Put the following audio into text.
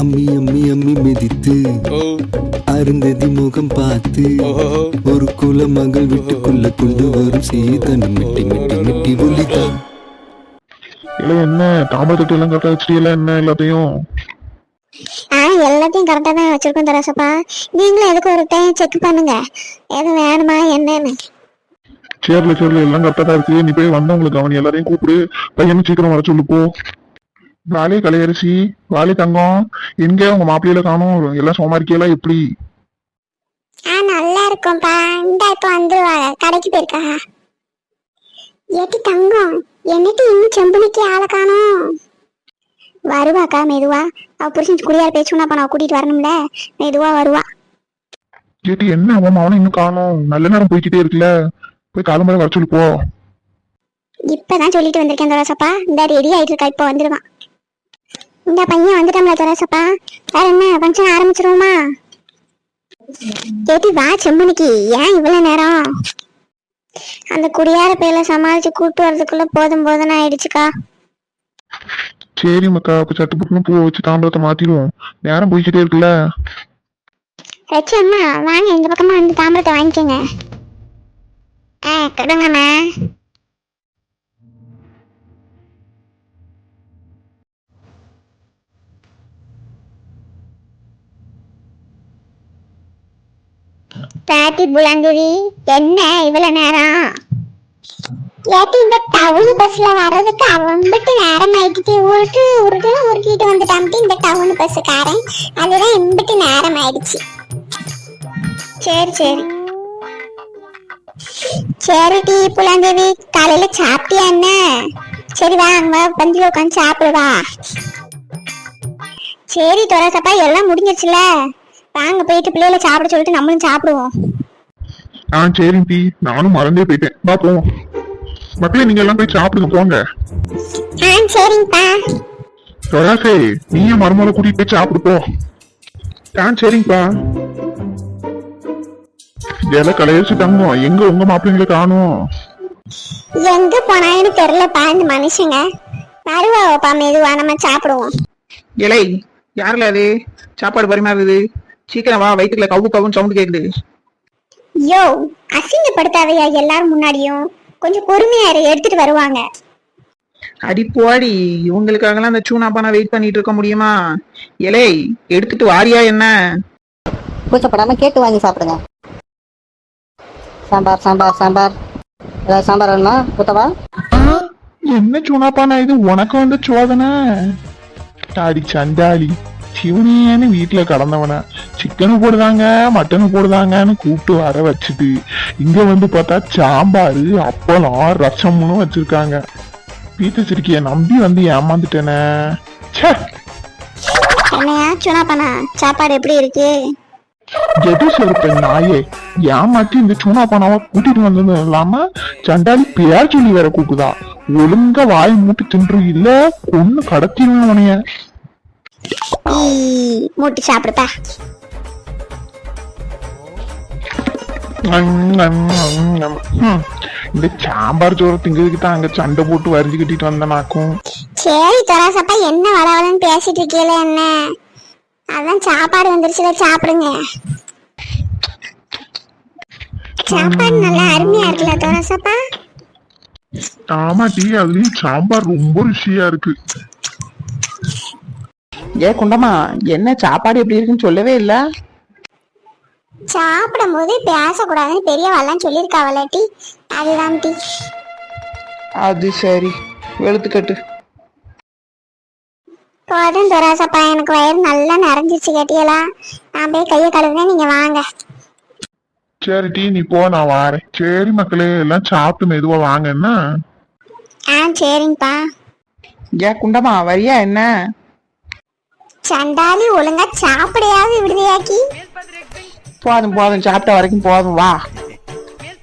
அம்மி அம்மி அம்மி மிதித்து ஓ. அருந்ததி முகம் பார்த்து ஒரு குல மகள் வீட்டுக்குள்ள கொண்டு வரும் சீதன் மிட்டி மிட்டி மிட்டி ஒலிதான் இல்ல என்ன? தாமரை தொட்டி எல்லாம் கரெக்டா வச்சிருக்கீங்களா என்ன எல்லாத்தையும்? ஆ எல்லாத்தையும் கரெக்டாக தான் வச்சிருக்கோம் தரசப்பா. நீங்களும் எதுக்கு ஒரு டைம் செக் பண்ணுங்க. எது வேணுமா என்னன்னு. சேர்ல சேர்ல எல்லாம் கரெக்டா தான் இருக்கு. நீ போய் வந்தவங்களுக்கு அவன் எல்லாரையும் கூப்பிடு. பையனும் சீக்கிரம் வர சொல்லு போ. வாலி கலையரசி வாலி தங்கம் எங்க உங்க மாப்பிள்ளையில காணும் எல்லாம் சோமாரிக்கையெல்லாம் எப்படி? ஆ நல்லா இருக்கோம்ப்பா இந்த இப்போ வந்துருவாங்க. கடைக்கு போயிருக்கா ஏட்டி தங்கம் என்னட்டு இன்னும் செம்புனிக்கு ஆளை காணோம்? வருவாக்கா மெதுவா. அவ புருஷன் குடியார பேச்சுனா அப்ப நான் கூட்டிட்டு வரணும்ல. மெதுவா வருவா. கேட்டு என்ன? அவன் அவனை இன்னும் காணும். நல்ல நேரம் போய்கிட்டே இருக்குல்ல. போய் காலம்பரை வர சொல்லு போ. இப்பதான் சொல்லிட்டு வந்திருக்கேன் துரசப்பா இந்த ரெடி ஆயிட்டு இருக்கா இப்போ வந்துடுவான் இந்த பையன் வந்துட்டோம்ல துரசப்பா வேற என்ன ஃபங்க்ஷன் ஆரம்பிச்சிருவோமா? கேட்டி வா செம்மணிக்கு ஏன் இவ்வளவு நேரம்? அந்த குடியார பேல சமாளிச்சு கூட்டு வர்றதுக்குள்ள போதும் போதும்னு ஆயிடுச்சுக்கா. சரி மக்கா அப்ப சட்டு புட்டுன்னு பூ வச்சு தாம்பரத்தை மாத்திடுவோம். நேரம் போய்கிட்டே இருக்குல்ல? ரச்சி அம்மா வாங்க இந்த பக்கமா வந்து தாம்பரத்தை வாங்கிக்கோங்க. ஆ கொடுங்கம்மா. பாட்டி புலங்குவி என்ன இவ்வளவு நேரம்? ஏட்டி இந்த டவுன் பஸ்ல வர்றதுக்கு அவன்பிட்டு நேரம் ஆயிடுச்சு. உருட்டு உருட்டு உருட்டிட்டு வந்துட்டான்ட்டு இந்த டவுன் பஸ்ஸுக்காரன் அதுதான் இம்பிட்டு நேரம் ஆயிடுச்சு. சரி சரி. சரி டீ புலங்குவி காலையில சாப்பிட்டியா என்ன? சரி வா அங்க வா பந்தில உட்காந்து சாப்பிடுவா சரி துரசப்பா எல்லாம் முடிஞ்சிருச்சுல? வாங்க போயிட்டு பிள்ளைகளை சாப்பிட சொல்லிட்டு நம்மளும் சாப்பிடுவோம். ஆ சரி டி. நானும் மறந்தே போயிட்டேன். வா போவோம். மக்களே நீங்க எல்லாம் போய் சாப்பிடுங்க போங்க. ஆ சரிங்கப்பா சொராசே நீயும் மருமலை கூட்டிட்டு போய் சாப்பிடு போ. ஆ சரிங்கப்பா இதெல்லாம் கலையரசி தங்கம் எங்க உங்க மாப்பிள்ளைங்களை காணும்? எங்க போனான்னு தெரியலப்பா இந்த மனுஷங்க. வருவாப்பா மெதுவா நம்ம சாப்பிடுவோம். இலை யாருல அது? சாப்பாடு பரிமாறுது சீக்கிரம் வா வயிற்றுல கவு கவுன்னு சவுண்ட் கேக்குது. யோ அசிங்கப்படுத்தாதையா எல்லாரும் முன்னாடியும்? கொஞ்சம் பொறுமையா எடுத்துட்டு வருவாங்க. அடி போடி இவங்களுக்காகலாம் அந்த சூனாப்பானா வெயிட் பண்ணிட்டு இருக்க முடியுமா? இலை எடுத்துட்டு வாரியா என்ன? கூச்சப்படாம கேட்டு வாங்கி சாப்பிடுங்க. சாம்பார் சாம்பார் சாம்பார். ஏதாவது சாம்பார் வேணுமா? ஊத்தவா? என்ன சுனாப்பானா இது? உனக்கு வந்த சோதனை. அடி சண்டாளி சிவனியான்னு வீட்டுல கடந்தவன. சிக்கனு போடுதாங்க மட்டனு போடுதாங்கன்னு கூப்பிட்டு வர வச்சுட்டு இங்க வந்து பார்த்தா சாம்பார் அப்பளம் ரசம்னு வச்சிருக்காங்க. வீட்டு சிரிக்கிய நம்பி வந்து ஏமாந்துட்டேனே. ச்சே! என்னையா சாப்பாடு எப்படி இருக்கு? எது செருப்ப நாயே? ஏமாத்தி இந்த சூனா பானாவை கூட்டிட்டு வந்தது இல்லாம சண்டாளி பேர் சொல்லி வேற கூக்குதா ஒழுங்கா வாய் மூட்டு தின்று இல்ல ஒண்ணு கடத்திடுவேன் உனைய மூட்டி சாப்பிடுப்பா. இந்த சாம்பார் சோறு திங்கிறதுக்கு தான் அங்க சண்டை போட்டு வரிஞ்சு கட்டிட்டு வந்தனாக்கும். சரி தராசப்பா என்ன வளவலன்னு பேசிட்டு இருக்கீல என்ன? அதான் சாப்பாடு வந்துருச்சுல சாப்பிடுங்க. சாப்பாடு நல்லா அருமையா இருக்குல்ல தோரசப்பா? ஆமா டீ அதுலயும் சாம்பார் ரொம்ப ருசியா இருக்கு. ஏ குண்டம்மா என்ன சாப்பாடு எப்படி இருக்குன்னு சொல்லவே இல்ல? சாப்பிடும் போது பேசக்கூடாதுன்னு பெரியவாள்லாம் சொல்லியிருக்காவல டீ? அதுதான் டீ. அது சரி. வெளுத்துக்கட்டு. போதும் துராசப்பா எனக்கு வயிறு நல்லா நிறைஞ்சிச்சு கேட்டியலா? நான் போய் கையை கழுவுனேன் நீங்க வாங்க. சரி டீ நீ போ நான் வாரேன். சரி மக்களே எல்லாம் சாப்பிட்டு மெதுவா வாங்கன்னா ஆ சரிங்கப்பா. ஏ குண்டம்மா வரியா என்ன? சண்டாலி ஒழுங்கா சாப்பிடையாவது விடுதியாக்கி போதும் போதும் சாப்பிட்ட வரைக்கும் போதும் வா.